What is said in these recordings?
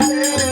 Yeah.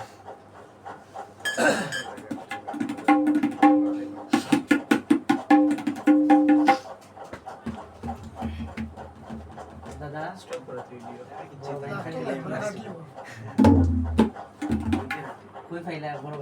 দাদা? Stop করে তুই ভিডিও কই ফাইলা বড়